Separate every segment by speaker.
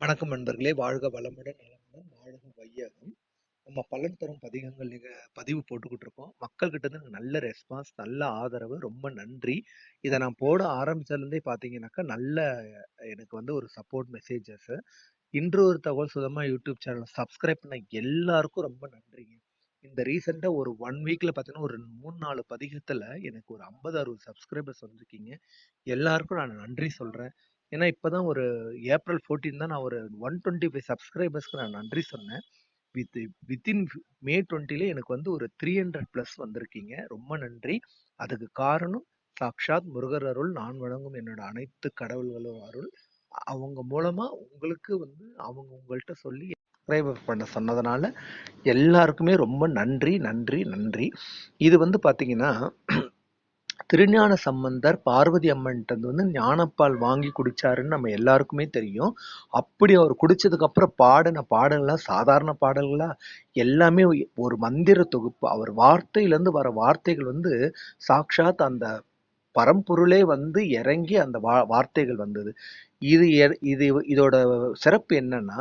Speaker 1: வணக்கம் நண்பர்களே! வாழ்க வளமுடன், நலமுடன், வாழ்க வையகம். நம்ம பலன் தரும் பதிகங்கள் நீங்கள் பதிவு போட்டுக்கிட்டு இருக்கோம். மக்கள்கிட்ட இருந்து நல்ல ரெஸ்பான்ஸ், நல்ல ஆதரவு. ரொம்ப நன்றி. இதை நான் போட ஆரம்பிச்சதுலேருந்தே பார்த்தீங்கன்னாக்கா, நல்ல எனக்கு வந்து ஒரு சப்போர்ட் மெசேஜஸ். இன்று ஒரு தகவல் சுதமா யூடியூப் சேனல் சப்ஸ்கிரைப் பண்ண எல்லாருக்கும் ரொம்ப நன்றிங்க. இந்த ரீசெண்டாக ஒரு ஒன் வீக்கில் பார்த்தீங்கன்னா, ஒரு மூணு நாலு பதிகத்தில் எனக்கு ஒரு 50, 60 சப்ஸ்கிரைபர்ஸ் வந்திருக்கீங்க. எல்லாருக்கும் நான் நன்றி சொல்கிறேன் ஏன்னா, இப்போ தான் ஒரு ஏப்ரல் 14 தான் நான் ஒரு 125 சப்ஸ்கிரைபர்ஸ்க்கு நான் நன்றி சொன்னேன். வித் வித்தின் மே 20ல எனக்கு வந்து ஒரு த்ரீ ஹண்ட்ரட் ப்ளஸ் வந்திருக்கீங்க. ரொம்ப நன்றி. அதுக்கு காரணம் சாக்ஷாத் முருகர் அருள், நான் வணங்கும் என்னோட அனைத்து கடவுள்களும் அருள். அவங்க மூலமா உங்களுக்கு வந்து அவங்க உங்கள்கிட்ட சொல்லி சப்ஸ்கிரைபர் பண்ண சொன்னதுனால, எல்லாருக்குமே ரொம்ப நன்றி, நன்றி, நன்றி. இது வந்து பார்த்தீங்கன்னா, திருஞான சம்பந்தர் பார்வதி அம்மன்கிட்ட வந்து ஞானப்பால் வாங்கி குடிச்சாருன்னு நம்ம எல்லாருக்குமே தெரியும். அப்படி அவர் குடிச்சதுக்கு அப்புறம் பாடின பாடல்லாம் சாதாரண பாடல்களா? எல்லாமே ஒரு மந்திர தொகுப்பு. அவர் வார்த்தையிலேருந்து வர வார்த்தைகள் வந்து சாக்ஷாத் அந்த பரம்பொருளே வந்து இறங்கி அந்த வா வார்த்தைகள் வந்தது. இது எ இது இதோட சிறப்பு என்னன்னா,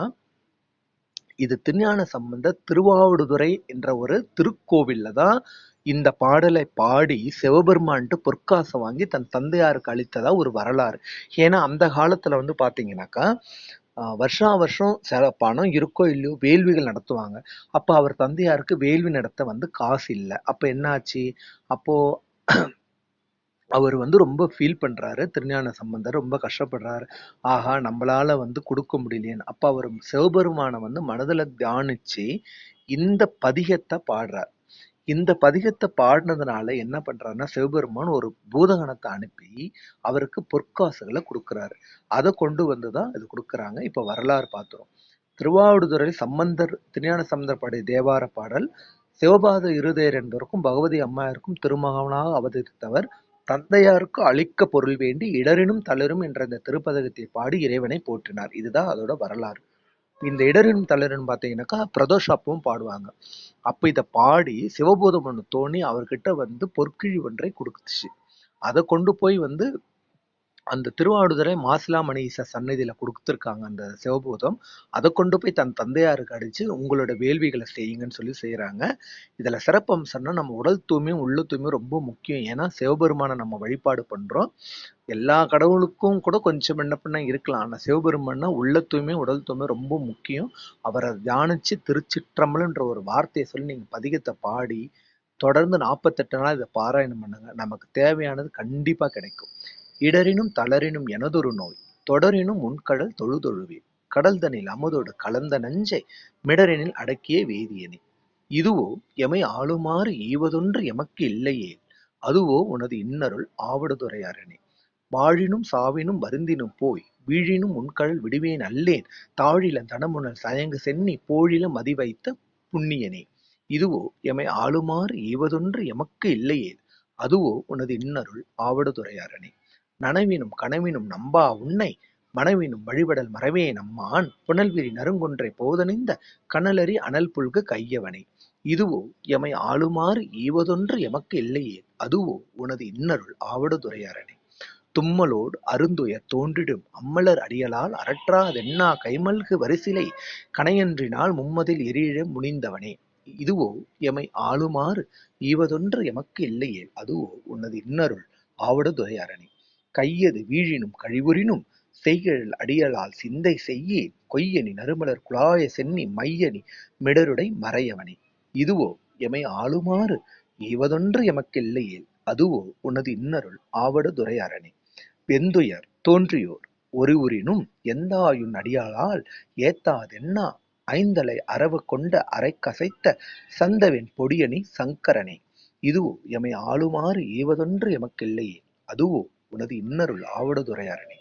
Speaker 1: இது திருஞான சம்பந்தர் திருவாவடுதுறை என்ற ஒரு திருக்கோவில்ல தான் இந்த பாடலை பாடி சிவபெருமான்ட்ட பொற்காசை வாங்கி தன் தந்தையாருக்கு அளித்ததா ஒரு வரலாறு. ஏன்னா, அந்த காலத்துல வந்து பார்த்தீங்கன்னாக்கா, வருஷா வருஷம் சில பணம் இருக்கோ இல்லையோ வேள்விகள் நடத்துவாங்க. அப்ப அவர் தந்தையாருக்கு வேள்வி நடத்த வந்து காசு இல்லை அப்ப என்னாச்சு அப்போது அப்போ அவர் வந்து ரொம்ப ஃபீல் பண்ணுறாரு திருஞான சம்பந்தர் ரொம்ப கஷ்டப்படுறாரு. ஆஹா! நம்மளால் வந்து கொடுக்க முடியலையேன்னு. அப்போ அவர் சிவபெருமானை வந்து மனதில் தியானிச்சு, இந்த பதிகத்தை பாடுறார். இந்த பதிகத்தை பாடினதுனால என்ன பண்றாருன்னா, சிவபெருமான் ஒரு பூதகணத்தை அனுப்பி, அவருக்கு பொற்காசுகளை கொடுக்குறாரு அதை கொண்டு வந்து தான் இது கொடுக்குறாங்க இப்போ வரலாறு பார்த்துரும் திருவாவடுதுறை சம்பந்தர் திருஞான சம்பந்தர் பாடிய தேவார பாடல், சிவபாத இருதயர் என்பவருக்கும் பகவதி அம்மையாருக்கும் திருமகனாக அவதரித்தவர். தந்தையாருக்கு அளிக்க பொருள் வேண்டி இடரினும் தளரும் என்ற இந்த திருப்பதகத்தை பாடி இறைவனை போற்றினார். இதுதான் அதோட வரலாறு. இந்த இடரின் தளரும்னு பார்த்தீங்கன்னாக்கா, பிரதோஷ அப்பவும் பாடுவாங்க. அப்ப இதை பாடி சிவபோதம் ஒன்று தோணி அவர்கிட்ட வந்து பொற்கிழி ஒன்றை குடுத்துச்சு. அதை கொண்டு போய் வந்து அந்த திருவாவடுதுறை மாசிலாமணி ஈசர் சந்நிதியில கொடுத்துருக்காங்க அந்த சிவபூதம். அதை கொண்டு போய் தன் தந்தையாருக்கு அடித்து உங்களோட வேள்விகளை செய்யுங்கன்னு சொல்லி செய்கிறாங்க இதுல சிறப்பம்சம்னா நம்ம உடல் தூய்மையும், உள்ள தூய்மையும் ரொம்ப முக்கியம். ஏன்னா, சிவபெருமான நம்ம வழிபாடு பண்றோம். எல்லா கடவுளுக்கும் கூட கொஞ்சம் என்ன பண்ண இருக்கலாம். ஆனால் சிவபெருமான்னா உள்ள தூய்மை, உடல் தூய்மை ரொம்ப முக்கியம். அவரை தியானிச்சு திருச்சிற்றம்பலம்ன்ற ஒரு வார்த்தையை சொல்லி நீங்க பதிகத்தை பாடி, தொடர்ந்து 48 நாள் இதை பாராயணம் பண்ணுங்க. நமக்கு தேவையானது கண்டிப்பா கிடைக்கும். இடரினும் தளரினும் எனதொரு நோய், தொடரினும் உன்கடல் தொழுதொழுவே. கடல்தனில் அமுதொடு கலந்த நஞ்சை, மிடரினில் அடக்கிய வேதியனே. இதுவோ எமை ஆளுமாறு ஈவதொன்று எமக்கு இல்லையேல், அதுவோ உனது இன்னருள் ஆவடுதுறையாரனே வாழினும் சாவினும் வருந்தினும் போய், வீழினும் உன்கடல் விடுவேன் அல்லேன், தாழில தனமுனல் சயங்கு சென்னி, போழில மதிவைத்த புண்ணியனே. இதுவோ எமை ஆளுமாறு ஈவதொன்று எமக்கு இல்லையேல், அதுவோ உனது இன்னருள் ஆவடுதுறையாரனே நனவினும் கனவினும் நம்பா உன்னை, மனவினும் வழிபடல் மறவேன் நம்மான் புனல்விரி நறுங்கொன்றை போதணிந்த, கனலரி அனல் புல்கு கையவனே. இதுவோ எமை ஆளுமாறு ஈவதொன்று எமக்கு இல்லையே அதுவோ உனது இன்னருள் ஆவடுதுறையரனே. தும்மலோடு அருந்துயர் தோன்றிடும் அம்மலர் அடியலால் அரற்றா தென்னா கைமல்கு வரிசிலை, கணையன்றினால் மும்மதில் எரியிழ முனிந்தவனே. இதுவோ எமை ஆளுமாறு ஈவதொன்று எமக்கு இல்லையே அதுவோ உனது இன்னருள் ஆவடுதுறையரனே. கையது வீழினும் கழிவுறினும், செய்கழல் அடியலால் சிந்தை செய்யி கொய்யணி நறுமலர் குழாய சென்னி, மையணி மிடருடை மறையவனே. இதுவோ எமை ஆளுமாறு ஈவதொன்று எமக்கில்லையேல், அதுவோ உனது இன்னருள் ஆவடு ஆவடுதுறையரனே. வெந்துயர் தோன்றியோர் ஒருவுறினும், எந்தாயுன் அடியாளால் ஏத்தாதென்னா, ஐந்தலை அரவு கொண்ட அரைக்கசைத்த, சந்தவென் பொடியணி சங்கரனே. இதுவோ எமை ஆளுமாறு ஈவதொன்று எமக்கில்லையே அதுவோ உனது இன்னருள் ஆவடுதுறையரனே.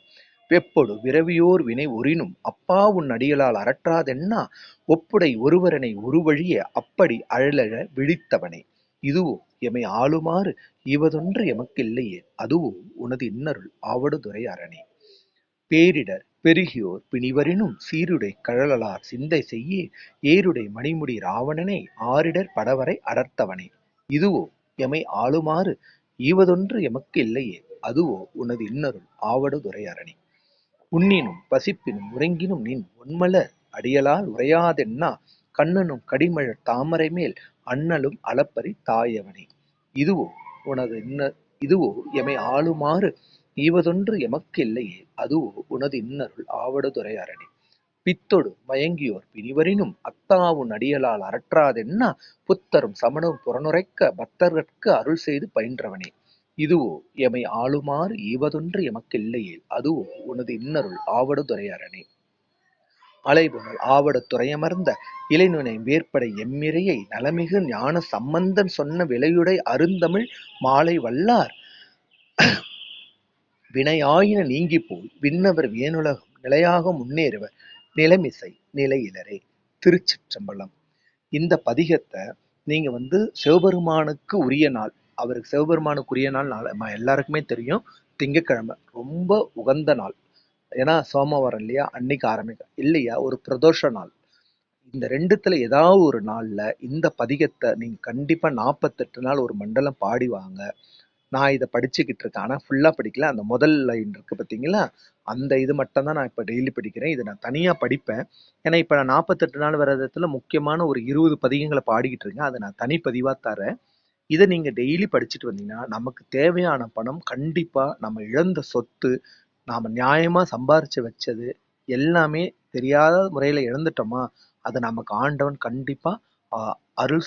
Speaker 1: வெப்பொடு விரவியோர் வினை ஒரினும், அப்பா உன் அடியலால் அரற்றாதென்னா, ஒப்புடை ஒருவரனை ஒருவழிய, அப்படி அழலழ விழித்தவனே. இதுவோ எமை ஆளுமாறு ஈவதொன்று இல்லையே அதுவோ உனது இன்னருள் ஆவடுதுறையரனே. பேரிடர் பெருகியோர் பிணிவரினும், சீருடை கழலார் சிந்தை செய்யேன், ஏருடை மணிமுடி ராவணனை ஆரிடர் படவரை அடர்த்தவனே. இதுவோ எமை ஆளுமாறு ஈவதொன்று எமக்கு இல்லையே அதுவோ உனது இன்னருள் ஆவடுதுறையரனே. உண்ணினும் பசிப்பினும் உறங்கினும் நின் ஒண்மலர் அடியலால் உரையாதென்னா கண்ணனும் கடிமழ தாமரை மேல் அண்ணலும் அளப்பரி தாயவனே. இதுவோ உனது இன்ன இதுவோ எமை ஆளுமாறு ஈவதொன்று எமக்கெல்லையே அதுவோ உனது இன்னருள் ஆவடுதுறை அரணி பித்தொடு மயங்கியோர் பிணிவரினும் அத்தாவுன் அடியலால் அரற்றாதென்னா புத்தரும் சமணம் புறனுரைக்க பக்தர்க்கு அருள் செய்து பயின்றவனே. இதுவோ எமை ஆளுமாறு ஈவதொன்று எமக்கெல்லையேல் அதுவோ உனது இன்னருள் ஆவடுதுறை அரணே. அலைபுனல் ஆவடுத் துறையமர்ந்த இலைநுனை வேற்படை எம்மிரையை நலமிகு ஞான சம்பந்தன் சொன்ன விலையுடை அருந்தமிழ் மாலை வல்லார் வினையாயின நீங்கிப்போய் விண்ணவர் வேணுலகம் நிலையாக முன்னேறுவர் நிலைமிசை நிலையிலரே. திருச்சிற்றம்பலம். இந்த பதிகத்தை நீங்க வந்து சிவபெருமானுக்கு உரிய நாள் அவருக்கு சிவபெருமானுக்குரிய நாள் நாள- எல்லாருக்குமே தெரியும். திங்கட்கிழமை. ரொம்ப உகந்த நாள். ஏன்னா சோமவாரம் இல்லையா? அன்னைக்கு ஆரம்பிக்க இல்லையா? ஒரு பிரதோஷ நாள். இந்த ரெண்டுத்துல ஏதாவது ஒரு நாள்ல இந்த பதிகத்தை நீங்க கண்டிப்பா நாற்பத்தெட்டு நாள் ஒரு மண்டலம் பாடி வாங்க. நான் இதை படிச்சுக்கிட்டு இருக்கேன். ஆனால் ஃபுல்லாக படிக்கல. அந்த முதல் லைன் இருக்கு பார்த்தீங்களா அந்த இது மட்டும் தான் நான் இப்போ டெய்லி படிக்கிறேன். இதை நான் தனியாக படிப்பேன். ஏன்னா இப்போ நான் நாற்பத்தெட்டு நாள் விரதத்துல முக்கியமான ஒரு இருபது பதிகங்களை பாடிக்கிட்டு இருக்கேன். அதை நான் தனிப்பதிவாக தரேன். இதை நீங்க டெய்லி படிச்சுட்டு வந்தீங்கன்னா நமக்கு தேவையான பணம் கண்டிப்பா நம்ம இழந்த சொத்து நாம நியாயமா சம்பாரிச்சு வச்சது எல்லாமே தெரியாத முறையில இழந்துட்டோமா அதை நமக்கு ஆண்டவன் கண்டிப்பா அருள்